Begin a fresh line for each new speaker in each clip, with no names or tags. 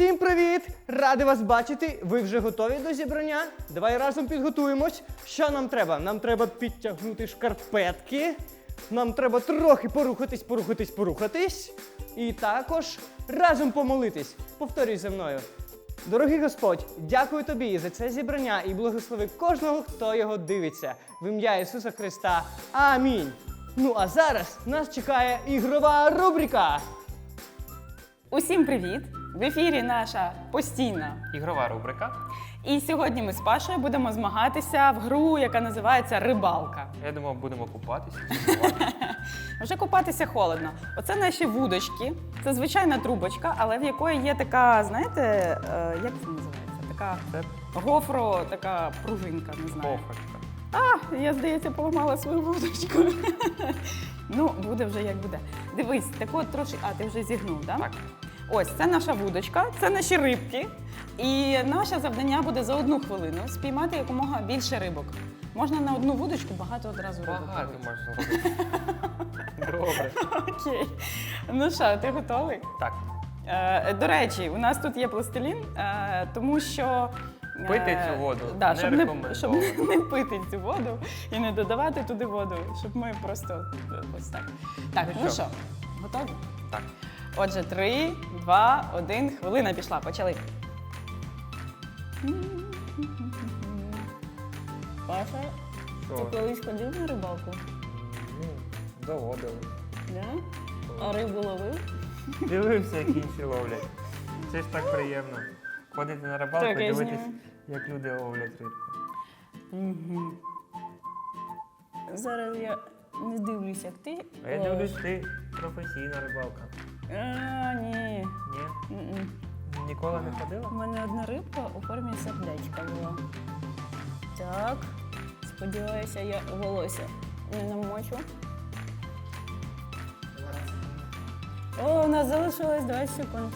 Всім привіт! Радий вас бачити. Ви вже готові до зібрання? Давай разом підготуємось. Що нам треба? Нам треба підтягнути шкарпетки. Нам треба трохи порухатись, порухатись, порухатись. І також разом помолитись. Повторюй за мною. Дорогий Господь, дякую тобі за це зібрання і благослови кожного, хто його дивиться. В ім'я Ісуса Христа. Амінь. Ну а зараз нас чекає ігрова рубрика.
Усім привіт! В ефірі наша постійна.
Ігрова рубрика.
І сьогодні ми з Пашою будемо змагатися в гру, яка називається Рибалка.
Я думав, будемо купатися.
Вже купатися холодно. Оце наші вудочки. Це звичайна трубочка, але в якої є така, знаєте, е, як це називається? Така
Це
гофро, така пружинка, не знаю.
пофочка.
А, я, здається, поламала свою вудочку. ну, буде вже як буде. Дивись, так от трошки. А, ти вже зігнув, так?
Так.
Ось це наша вудочка, це наші рибки. І наше завдання буде за одну хвилину спіймати якомога більше рибок. Можна на одну вудочку багато одразу рибок.
Багато можна зробити. Добре.
Окей. Ну що, ти готовий?
Так.
Е, до речі, у нас тут є пластилін, е, тому що. е,
Пити цю воду
да,
не
щоб, не, щоб не пити цю воду і не додавати туди воду, щоб ми просто е, ось так. Так,
Ну
ну
що?
що, готові?
Так.
Отже, три, два, один, хвилина пішла. Почали. Паша, ти колись ходив на рибалку?
Доводили.
Да? А рибу ловив?
Дивився, як інші ловлять. Це ж так приємно. Ходити на рибалку
Так,
і
я
дивитись, як люди ловлять рибку.
Угу. Зараз я не дивлюсь, як ти.
А я
ловиш.
дивлюсь, ти професійна рибалка.
А, ні.
Ні?
М-м.
Ніколи не
У мене одна рибка у формі сердечка була. Так. Сподіваюся, я волосся не намочу. О, у нас залишилось 20 секунд.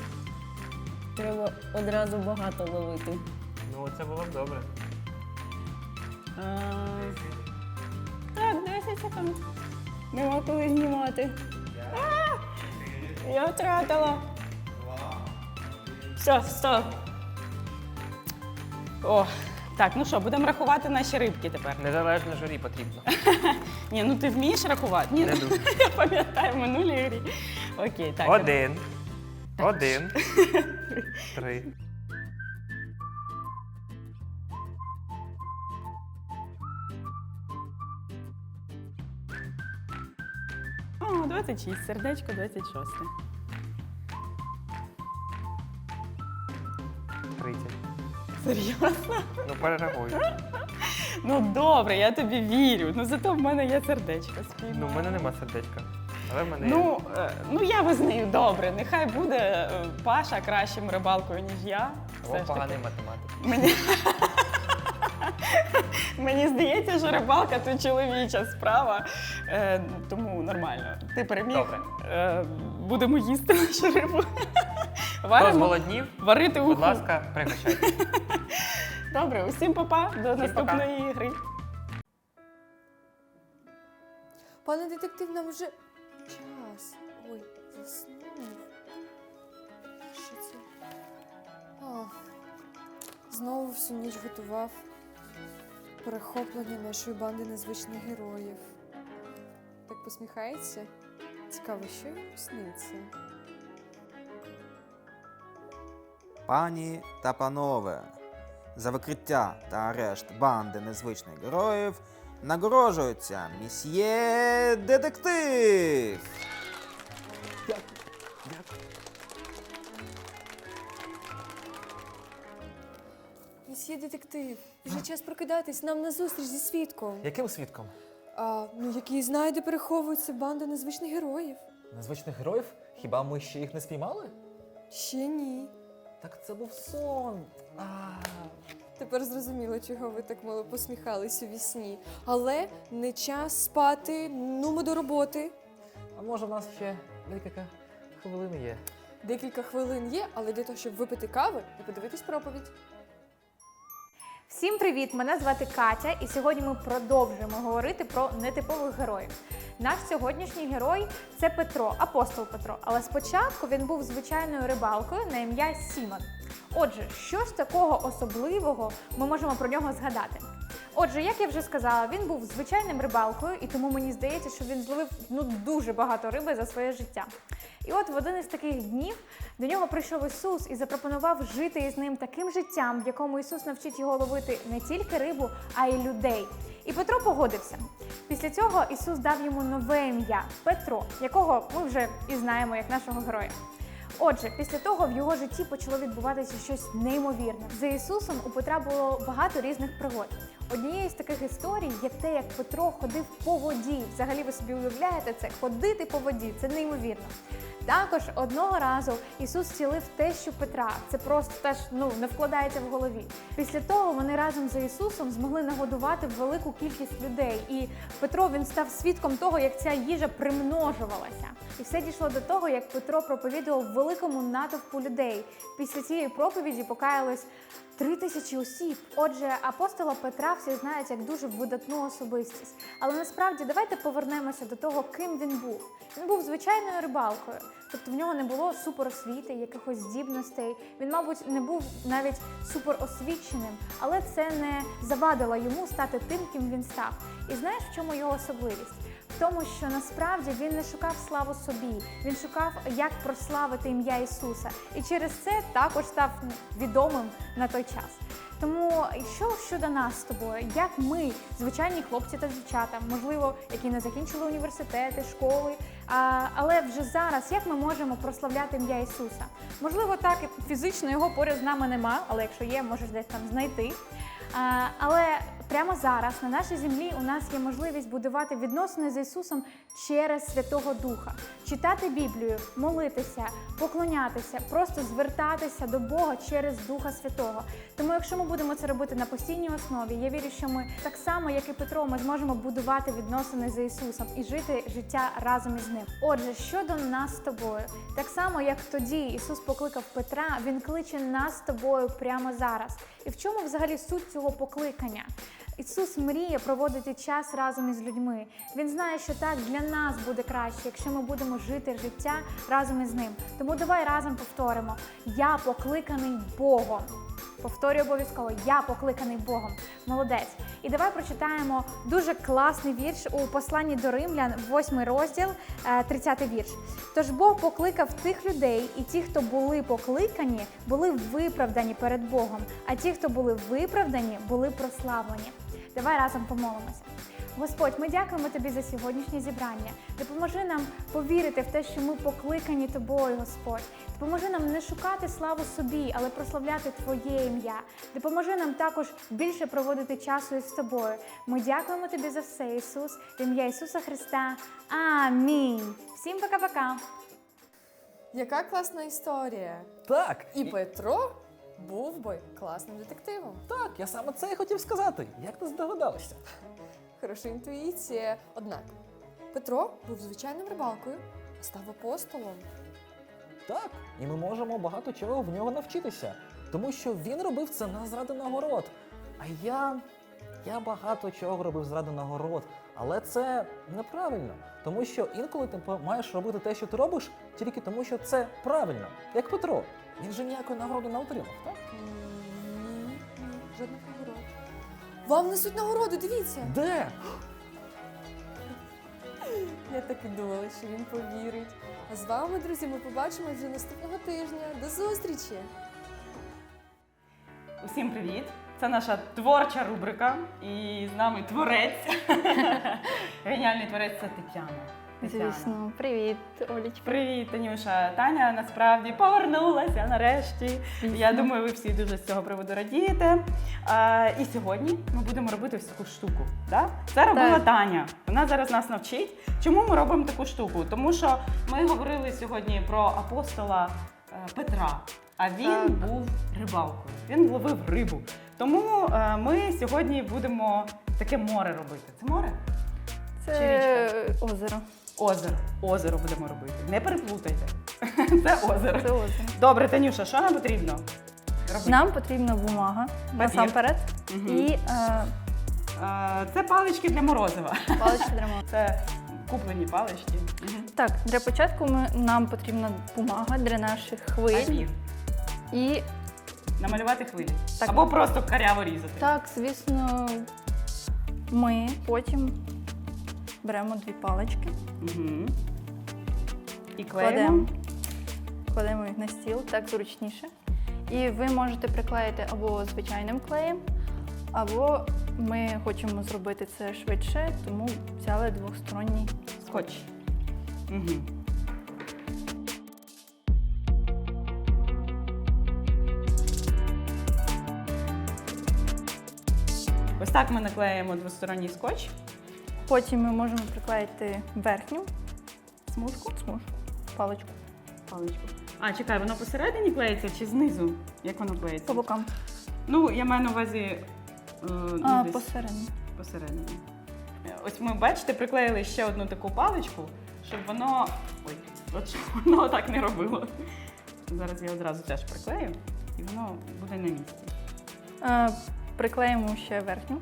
Треба одразу багато ловити.
Ну, це було б добре.
А, так, 10 секунд. Нема коли знімати. Я втратила. Все, стоп. О, так, ну що, будемо рахувати наші рибки тепер.
Незалежно журі потрібно.
Ні, ну ти вмієш рахувати? Ні,
Не
ну,
дуже.
я пам'ятаю в минулій грі. Окей, так.
Один. Один. Три.
О, 26, сердечко 26.
Тридцять.
Серйозно?
Ну, перерахуй.
Ну добре, я тобі вірю. Ну зато в мене є сердечко спільно.
Ну, в мене нема сердечка. Але в мене
Ну, е, ну я визнаю, добре. Нехай буде е, Паша кращим рибалкою, ніж я.
О,
Все
поганий математик.
Мені... Мені здається, що рибалка то чоловіча справа, е, тому нормально. Ти переміг.
Добре.
Е, будемо їсти нашу рибу.
Хто зголоднів,
варити уху.
будь ласка, пригощайте.
Добре, усім папа, до наступної гри.
Пане детектив, нам вже час. Ой, заснув. Що це? А, знову всю ніч готував перехоплення нашої банди незвичних героїв. Так посміхається? Цікаво, що йому сниться?
Пані та панове, за викриття та арешт банди незвичних героїв нагороджується місьє детектив.
Місьє детектив, вже час прокидатись нам на зустріч зі свідком.
Яким свідком?
А, ну, який знає, де переховується банда незвичних героїв.
Незвичних героїв? Хіба ми ще їх не спіймали?
Ще ні.
Так це був сон. А,
Тепер зрозуміло, чого ви так мало посміхались у вісні. Але не час спати, ну ми до роботи.
а може в нас ще декілька хвилин є?
Декілька хвилин є, але для того, щоб випити кави і подивитись проповідь.
Всім привіт! Мене звати Катя, і сьогодні ми продовжуємо говорити про нетипових героїв. Наш сьогоднішній герой це Петро, апостол Петро. Але спочатку він був звичайною рибалкою на ім'я Сімон. Отже, що ж такого особливого ми можемо про нього згадати? Отже, як я вже сказала, він був звичайним рибалкою, і тому мені здається, що він зловив ну дуже багато риби за своє життя. І от в один із таких днів до нього прийшов Ісус і запропонував жити із ним таким життям, в якому Ісус навчить його ловити не тільки рибу, а й людей. І Петро погодився. Після цього Ісус дав йому нове ім'я Петро, якого ми вже і знаємо як нашого героя. Отже, після того в його житті почало відбуватися щось неймовірне. За Ісусом у Петра було багато різних пригод. Однією з таких історій є те, як Петро ходив по воді. Взагалі ви собі уявляєте це ходити по воді, це неймовірно. Також одного разу Ісус зцілив тещу Петра. Це просто теж ну не вкладається в голові. Після того вони разом з Ісусом змогли нагодувати велику кількість людей. І Петро він став свідком того, як ця їжа примножувалася. І все дійшло до того, як Петро проповідував великому натовпу людей. Після цієї проповіді покаялось три тисячі осіб. Отже, апостола Петра всі знають як дуже видатну особистість. Але насправді давайте повернемося до того, ким він був. Він був звичайною рибалкою, тобто в нього не було суперосвіти, якихось здібностей. Він, мабуть, не був навіть суперосвіченим, але це не завадило йому стати тим, ким він став. І знаєш, в чому його особливість? Тому, що насправді він не шукав славу собі, він шукав, як прославити ім'я Ісуса, і через це також став відомим на той час. Тому що щодо нас з тобою, як ми, звичайні хлопці та дівчата, можливо, які не закінчили університети, школи, а, але вже зараз як ми можемо прославляти ім'я Ісуса? Можливо, так фізично його поряд з нами нема, але якщо є, можеш десь там знайти. А, але прямо зараз на нашій землі у нас є можливість будувати відносини з Ісусом через Святого Духа, читати Біблію, молитися, поклонятися, просто звертатися до Бога через Духа Святого. Тому, якщо ми будемо це робити на постійній основі, я вірю, що ми так само, як і Петро, ми зможемо будувати відносини з Ісусом і жити життя разом із ним. Отже, щодо нас з тобою, так само як тоді Ісус покликав Петра, Він кличе нас з тобою прямо зараз. І в чому взагалі суть цього покликання? Ісус мріє проводити час разом із людьми. Він знає, що так для нас буде краще, якщо ми будемо жити життя разом із ним. Тому давай разом повторимо: я покликаний Богом. Повторюю обов'язково, я покликаний Богом. Молодець. І давай прочитаємо дуже класний вірш у посланні до римлян, 8 розділ, е, 30 вірш. Тож Бог покликав тих людей, і ті, хто були покликані, були виправдані перед Богом, а ті, хто були виправдані, були прославлені. Давай разом помолимося. Господь, ми дякуємо тобі за сьогоднішнє зібрання. Допоможи нам повірити в те, що ми покликані тобою, Господь. Допоможи нам не шукати славу собі, але прославляти Твоє ім'я. Допоможи нам також більше проводити часу із тобою. Ми дякуємо тобі за все, Ісус, в ім'я Ісуса Христа. Амінь. Всім пока-пока.
Яка класна історія!
Так,
І Петро був би класним детективом.
так, я саме це і хотів сказати. Як ти здогадалася?
Хороша інтуїція. Однак Петро був звичайним рибалкою, став апостолом.
Так, і ми можемо багато чого в нього навчитися, тому що він робив це на зради нагород. А я. Я багато чого робив зради нагород, але це неправильно, тому що інколи ти маєш робити те, що ти робиш, тільки тому, що це правильно. Як Петро. Він же ніякої нагороди не отримав, так?
Ні, ні, нагород. Вам несуть нагороду, дивіться!
Де?
Я так і думала, що він повірить. А з вами, друзі, ми побачимо вже наступного тижня. До зустрічі!
Усім привіт! Це наша творча рубрика, і з нами творець. Геніальний творець це Тетяна. Тетяна.
Звісно, привіт, Олічка.
Привіт, Танюша. Таня насправді повернулася нарешті. Я думаю, ви всі дуже з цього приводу радієте. А, і сьогодні ми будемо робити ось таку штуку. Да? Це робила
Так.
Таня. Вона зараз нас навчить. Чому ми робимо таку штуку? Тому що ми говорили сьогодні про апостола е, Петра. А він
Так.
був рибалкою. Він ловив рибу. Тому е, ми сьогодні будемо таке море робити. Це море?
Це озеро.
Озеро. Озеро будемо робити. Не переплутайте. Це озеро.
Це озеро.
Добре, Танюша, що нам потрібно? Роби.
Нам потрібна бумага
Папір.
насамперед
Мгм.
і е,
Е, Це палички для морозива.
палички для мого.
Це куплені палички. Мгм.
Так, для початку ми, нам потрібна бумага для наших хвиль.
Папір.
І
Намалювати хвилі.
Так.
Або просто каряво різати.
так, звісно, ми потім беремо дві палички,
Угу. І
кладемо, кладемо їх на стіл, так зручніше. І ви можете приклеїти або звичайним клеєм, або ми хочемо зробити це швидше, тому взяли двосторонній
Скотч. Угу. Ось так ми наклеїмо двосторонній скотч.
Потім ми можемо приклеїти верхню
Смужку.
смужку, паличку
Паличку. А, чекай, воно посередині клеїться чи знизу? Як воно клеїться?
по бокам,
Ну, я маю на увазі. е, ну,
а
десь
посередині.
посередині. Ось ми, бачите, приклеїли ще одну таку паличку, щоб воно. Ой, от щоб воно так не робило. Зараз я одразу теж приклею, і воно буде на місці.
Е, Приклеїмо ще верхню.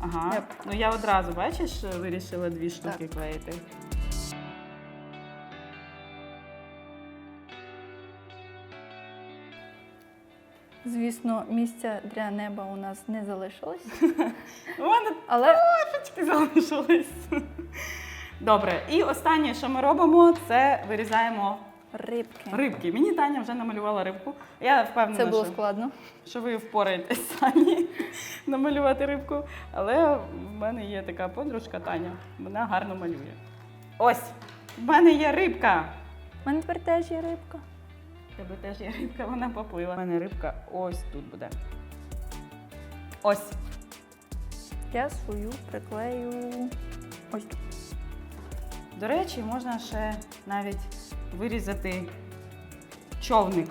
Ага.
Yep.
Ну я одразу, бачиш, вирішила дві штуки клеїти.
Звісно, місця для неба у нас не залишилось, але
трошечки залишилось. Добре, і останнє, що ми робимо, це вирізаємо
рибки.
рибки. Мені Таня вже намалювала рибку. Я впевнена,
Це було
що
складно.
що ви впораєтесь самі намалювати рибку. Але в мене є така подружка Таня, вона гарно малює. Ось, в мене є рибка.
У мене тепер теж є рибка.
В тебе теж є рибка, вона поплила. У мене рибка ось тут буде. Ось.
Я свою приклею ось тут.
До речі, можна ще навіть вирізати човник.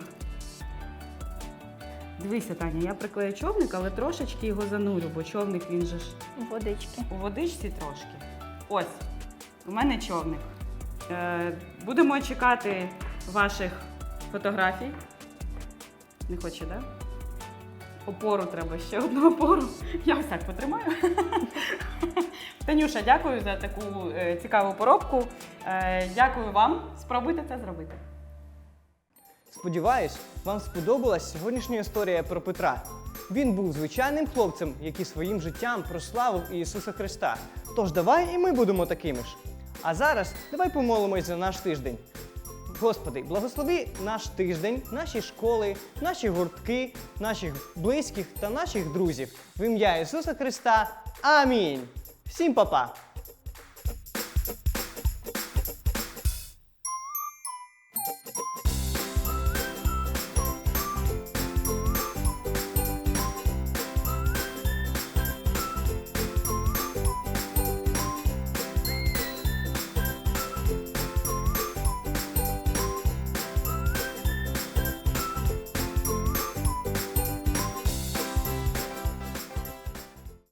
Дивися, Таня, я приклею човник, але трошечки його занурю, бо човник він же ж
Водички.
у водичці трошки. Ось, у мене човник. Е, будемо чекати ваших фотографій. Не хоче, так? Да? Опору треба ще одну опору. Я ось так потримаю. Танюша, дякую за таку е, цікаву поробку. Е, дякую вам. Спробуйте це зробити.
Сподіваюсь, вам сподобалась сьогоднішня історія про Петра. Він був звичайним хлопцем, який своїм життям прославив Ісуса Христа. Тож давай і ми будемо такими ж. А зараз давай помолимось за наш тиждень. Господи, благослови наш тиждень, наші школи, наші гуртки, наших близьких та наших друзів. В ім'я Ісуса Христа. Амінь. Всім па-па!